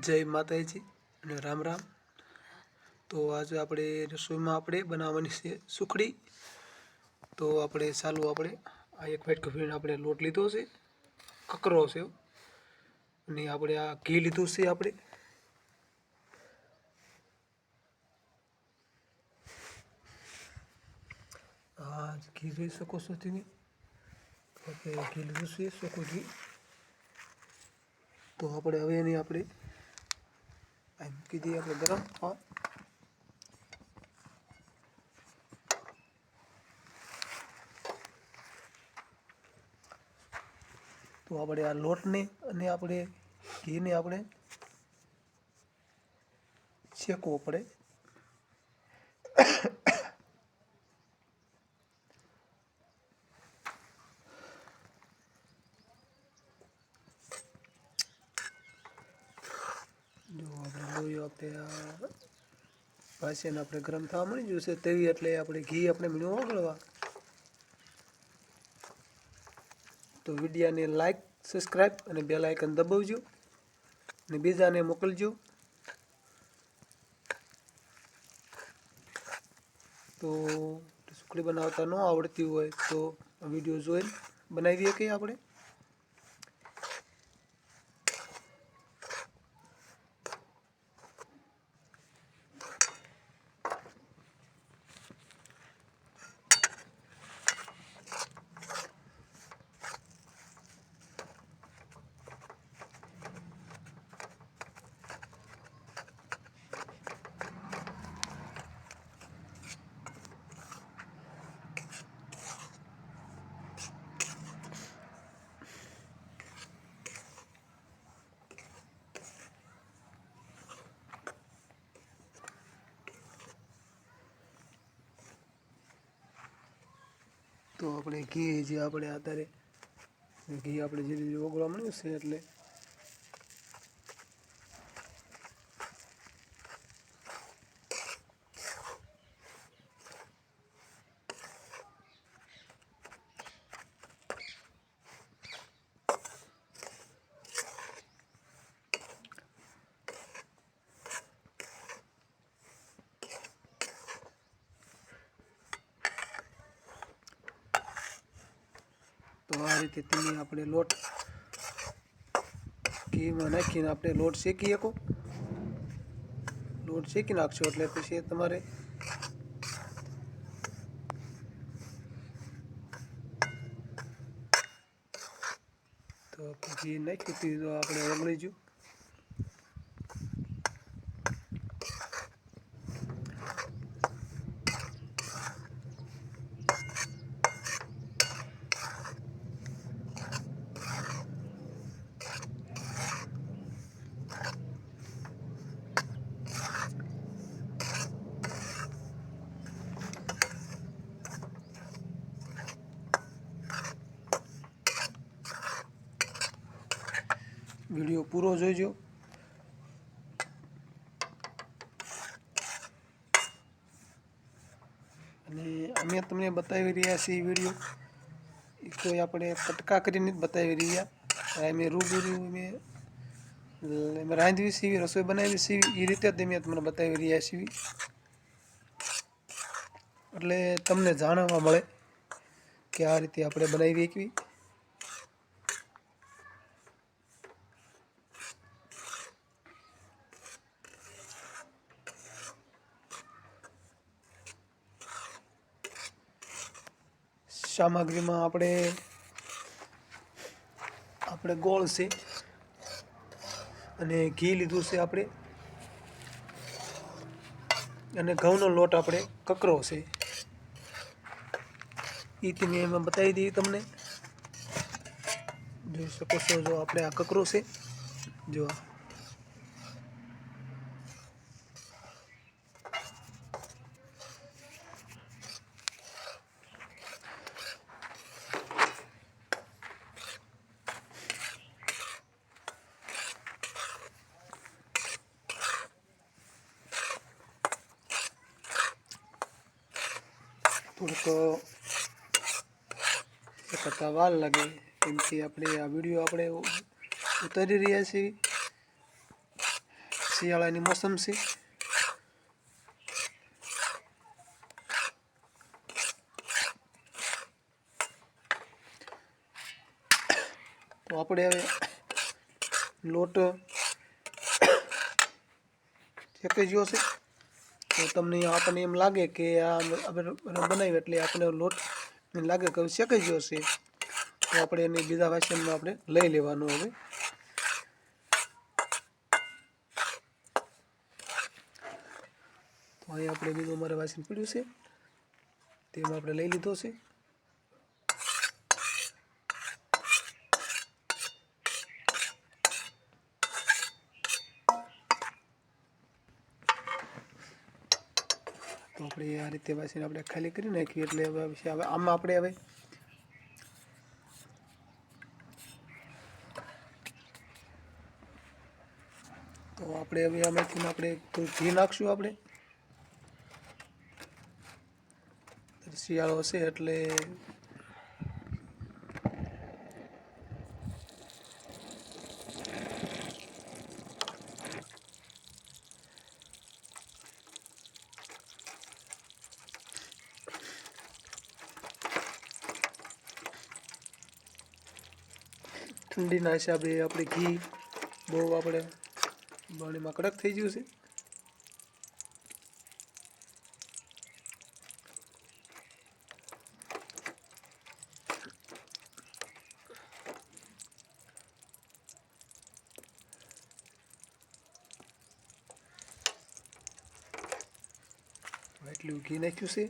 જય માતાજી અને રામ રામ. તો આજે આપણે રસોઈમાં આપણે બનાવવાની છે સુખડી. તો આપણે ચાલુ આપણે આ એક વાઇટ કફીને આપણે લોટ લીધો છે. કકરો છે અને આપણે આ ઘી લીધું છે આપણે. આ ઘી જોઈ શકો છો તમે. ઘી લીધું છે સૂકું ઘી. તો આપણે હવે એની આપણે આ મૂકી દઈએ આપણે ગરમ તો આપણે આ લોટને અને આપણે ઘીને આપણે શેકવો પડે જો આપણે લોહી આપણે આપણે ગરમ થવા મળી ગયું છે, તેવી એટલે આપણે ઘી આપણે મીણું ઓગળવા. તો વિડીયાને લાઈક સબસ્ક્રાઈબ અને બેલ આઇકન દબાવજો અને બીજાને મોકલજો. તો સુખડી બનાવતા ન આવડતી હોય તો વીડિયો જોઈને બનાવીએ શકીએ આપણે? તો આપણે ઘી જે આપણે અત્યારે ઘી આપણે જે રીતે ઓગળવા મળ્યું છે એટલે તો આ રીતે તેની આપણે લોટ ઘીમાં નાખીને આપણે લોટ શેકી શકો. લોટ શેકી નાખશો એટલે પછી તમારે તો ઘી નાખ્યું દીધું આપણે ઓગળી ગયું. વીડિયો પૂરો જોઈજો. અને અમે તમને બતાવી રહ્યા છીએ વીડિયો. એ કોઈ આપણે કટકા કરીને બતાવી રહ્યા. અમે રૂબરૂ અમે અમે રાંધવી સીવી રસોઈ બનાવી સીવી એ રીતે જ અમે તમને બતાવી રહ્યા છીએ. એટલે તમને જાણવા મળે કે આ રીતે આપણે બનાવી એકવી સામગ્રીમાં આપણે આપણે ગોળ છે અને ઘી લીધું છે આપણે. અને ઘઉંનો લોટ આપણે કકરો છે. એ તમે એમાં બતાવી દઈએ તમને. જોઈ શકો છો, જો આપણે આ કકરો છે. જો એ કરતાં વાર લાગે કે આપણે આ વીડિયો આપણે ઉતારી રહ્યા છીએ. શિયાળાની મોસમ છે. તો આપણે હવે લોટ શેકાઈ ગયો છે. તો તમને આપણને એમ લાગે કે આ આપણે બનાવ્યું એટલે આપણે લોટ લાગે કે શેકાઈ ગયો છે. તો આપણે એને બીજા વાસણમાં આપણે લઈ લેવાનું હવે. તો અહીં આપણે બીજું અમારે વાસણ પડ્યું છે. તેમાં આપણે લઈ લીધો છે. આપણે આ રીતે વાસણ આપણે ખાલી કરી નાખીએ એટલે હવે પછી હવે આમાં આપણે હવે તો આપણે હવે આમાંથી આપણે થોડું ઘી નાખશું આપણે. શિયાળો હશે એટલે ઠંડીના હિસાબે આપણે ઘી, બહુ આપણે પાણીમાં કડક થઈ ગયું છે. એટલું ઘી નાખ્યું છે.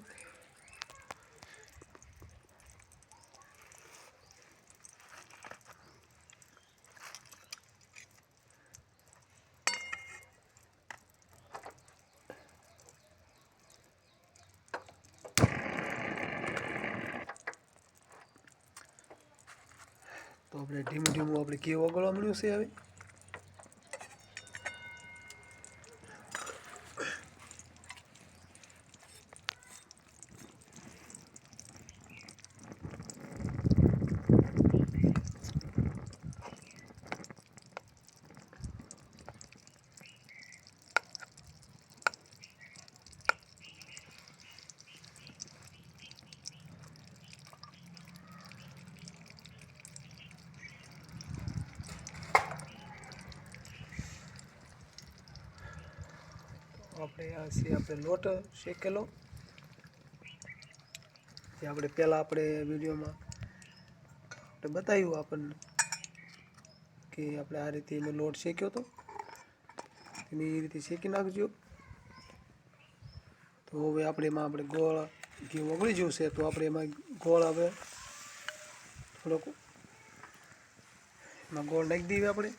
તો આપણે ધીમું ધીમું આપણે કેવું ઓગળવા મળ્યું છે હવે? આપણે આ છે આપણે લોટ શેકેલો. જે આપણે પહેલાં આપણે વિડીયોમાં આપણે બતાવ્યું આપણને કે આપણે આ રીતે એમાં લોટ શેક્યો હતો એને એ રીતે શેકી નાખજો. તો હવે આપણે એમાં આપણે ગોળ ઘી ઓગળી છે, તો આપણે એમાં ગોળ હવે થોડોક એમાં ગોળ નાખી દઈએ આપણે.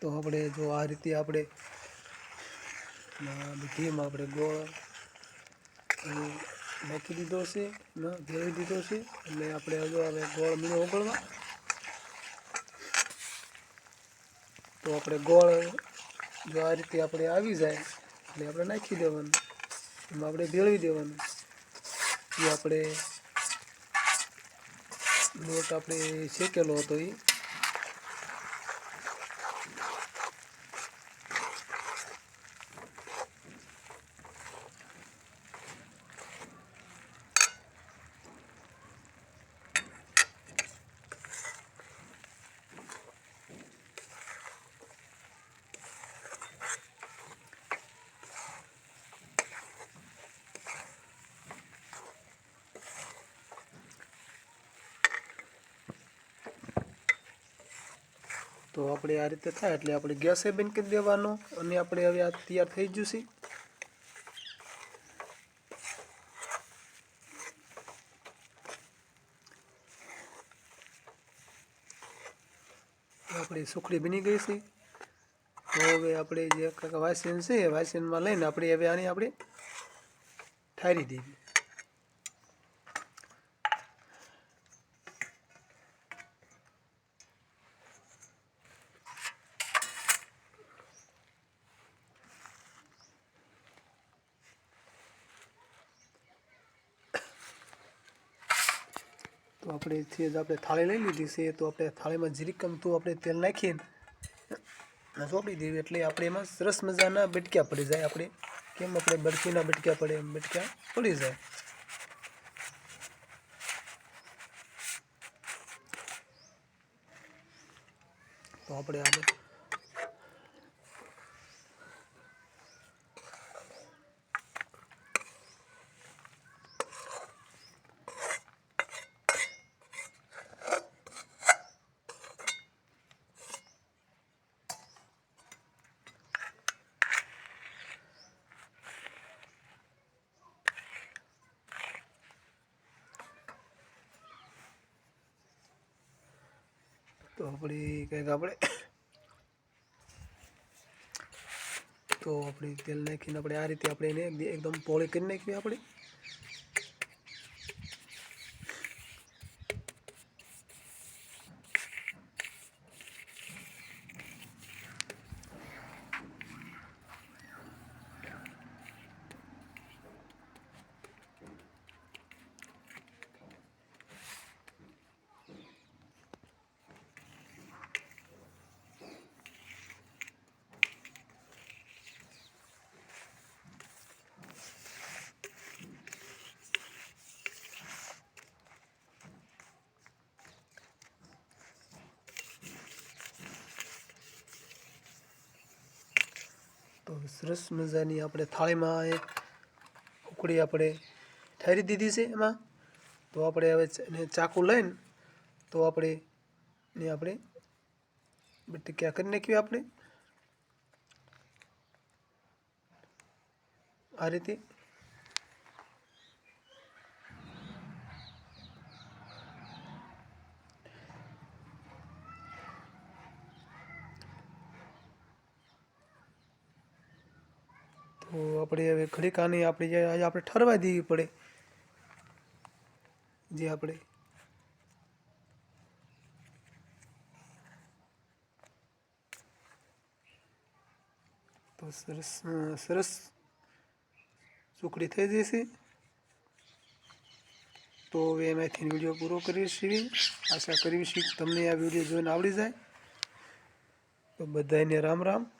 તો આપણે જો આ રીતે આપણે ઘીમાં આપણે ગોળ નાખી દીધો છે ભેળવી દીધો છે એટલે આપણે હજુ હવે ગોળ મીનો ઓગળવા તો આપણે ગોળ જો આ રીતે આપણે આવી જાય એટલે આપણે નાખી દેવાનું, એમાં આપણે ભેળવી દેવાનું. એ આપણે લોટ આપણે શેકેલો હતો એ તો આપણે આ રીતે થાય એટલે આપણે ગેસે બંધ કરી દેવાનો અને આપણે હવે આ તૈયાર થઈ ગયું છે. આપણી સુખડી બની ગઈ છે. તો હવે આપણે જે વાસણ છે વાસણમાં લઈને આપણે હવે આને આપણે ઠારી દેવી તો આપણે જ આપણે થાળી લઈ લીધી છે, તો આપણે થાળીમાં જીરીક તો આપણે તેલ નાખીને ચોપડી દેવી. એટલે આપણે એમાં સરસ મજાના બટક્યા પડી જાય. આપણે કેમ આપણે બરફીના બટક્યા પડે એમ? બટક્યા પડી જાય. તો આપણે આ તો આપણે કંઈક આપણે તો આપણે તેલ નાખીને આપણે આ રીતે આપણે એને એક- એકદમ પોળી કરી નાખીએ આપણે. તો સરસ મજાની આપણે થાળીમાં એક ઉકળી આપણે ઠારી દીધી છે એમાં. તો આપણે હવે એને ચાકુ લઈને તો આપણે, ને આપણે બટક્યા કરી નાખ્યું આપણે. આ રીતે તો આપણે હવે ઘડીક આની આપણે આજે આપણે ઠરવા દેવી પડે. જે આપણે. તો સરસ સરસ સુકડી થઈ જશે. તો હવે એમાંથી વીડિયો પૂરો કરીએ છીએ. આશા કરીએ છીએ તમને આ વીડિયો જોઈને આવડી જાય. તો બધાને રામ રામ.